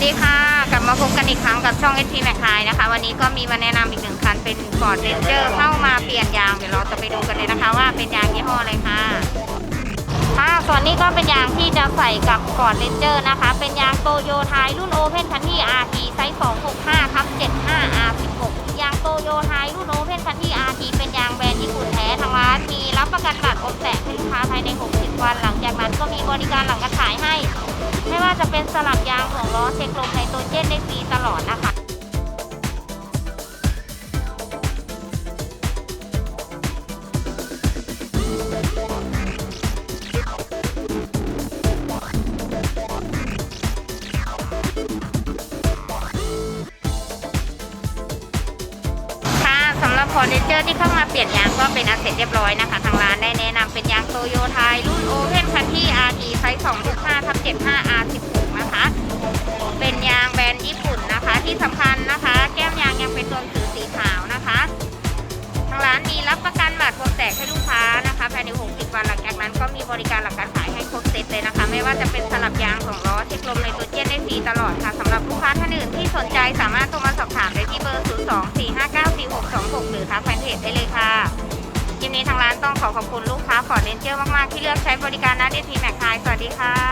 วัสดีค่ะ กลับมาพบกันอีกครั้งกับช่อง SP m a c นะคะ วันนี้ก็มีมาแนะนำอีกหนึ่งคันเป็น Ford Ranger เข้ามาเปลี่ยนยาง เดี๋ยวเราจะไปดูกันเลยนะคะว่าเป็นยางยี่ห้ออะไรค่ะค่ะส่วนนี้ก็เป็นยางที่จะใส่กับ Ford Ranger นะคะ เป็นยางโตโยไทยรุ่น Open c u n t r y RT ไซส์ 265ทับ75 R16 ยางโตโยไทยรุ่น Open c u n t r y RT เป็นยางแบรนด์ญี่ปุ่นแท้ทางร้านมีรับประกันตัดอมแสงให้ลูกค้าภายใน 60 วัน หลังจากนั้นก็มีบริการหลังการ ขายให้ไม่ว่าจะเป็นสลับยางของล้อเช็คลมไนโตรเจนได้ฟรีตลอดนะคะค่ะสำหรับฟอร์เรนเจอร์ที่เข้ามาเปลี่ยนยางก็เป็นอันเสร็จเรียบร้อยนะคะ ทางร้านได้แนะนำเป็นยางโตโยไทยรุ่นโอเพนคันที่ RT ไซส์2 ร้านมีรับประกันบัตรพวงแตกให้ลูกค้านะคะภายใน60วันหลังจากนั้นก็มีบริการหลังการขายให้ครบเซตเลยนะคะ ไม่ว่าจะเป็นสลับยางของล้อเช็คลมในตัวเจนได้ฟรีตลอดค่ะสำหรับลูกค้าท่านอื่นที่สนใจสามารถโทรมาสอบถามได้ที่เบอร์ 024594626 หรือทางแฟนเพจได้เลยค่ะคลิปนี้ทางร้านต้องขอขอบคุณลูกค้าฟอร์ดเรนเจอร์มาก ๆ ที่เลือกใช้บริการนัดเอทีแม็กไฮสวัสดีค่ะ